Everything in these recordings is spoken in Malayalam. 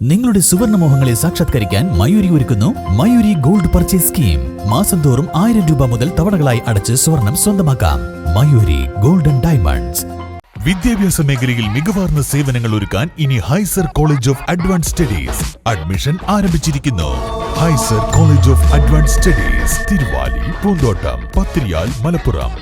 നിങ്ങളുടെ സുവർണ മോഹങ്ങളെ സാക്ഷാത്കരിക്കാൻ മയൂരി ഒരുക്കുന്നു മയൂരി ഗോൾഡ് പർച്ചേസ് സ്കീം. മാസം തോറും ആയിരം രൂപ മുതൽ തവണകളായി അടച്ച് സ്വർണം സ്വന്തമാക്കാം. Mayuri golden diamonds. വിദ്യാഭ്യാസ മേഖലയിൽ മികവാർന്ന സേവനങ്ങൾ ഒരുക്കാൻ ഇനി ഹൈസർ college of advance studies admission ആരംഭിച്ചിരിക്കുന്നു. ഹൈസർ college of advance studies Thiruvali Poonthottam Pathiriyal Malappuram.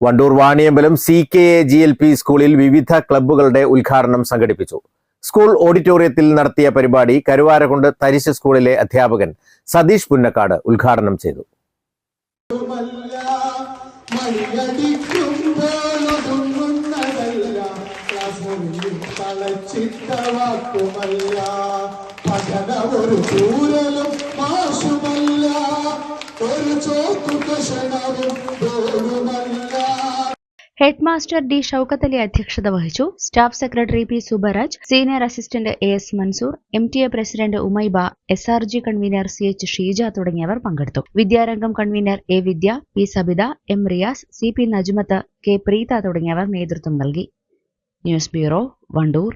Wandoor Vaniyambalam C K A G L P സ്കൂളിൽ വിവിധ ക്ലബ്ബുകളുടെ ഉദ്ഘാടനം സംഘടിപ്പിച്ചു. സ്കൂൾ ഓഡിറ്റോറിയത്തിൽ നടത്തിയ പരിപാടി കരുവാരകുണ്ട് തരിശ് സ്കൂളിലെ അധ്യാപകൻ സതീഷ് പുന്നക്കാട് ഉദ്ഘാടനം ചെയ്തു. ഒരു ചോക്കു കഷണവും ഹെഡ് മാസ്റ്റർ ഡി ഷൌക്കത്തലി അധ്യക്ഷത വഹിച്ചു. Staff secretary P Subaraj senior assistant A S Mansoor M T A president Umaiba S R G convener C H Sheeja തുടങ്ങിയവർ പങ്കെടുത്തു. Vidyarangam convener A Vidya P Sabitha M Riyas C P Najmath K Preetha തുടങ്ങിയവർ നേതൃത്വം നൽകി. News bureau Wandoor.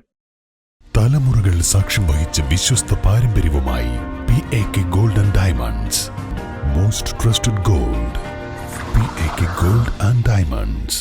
തലമുറകൾ സാക്ഷ്യം വഹിച്ച വിശ്വസ്ത പാരമ്പര്യവുമായി P A K gold diamonds. Most trusted gold P A K gold and diamonds.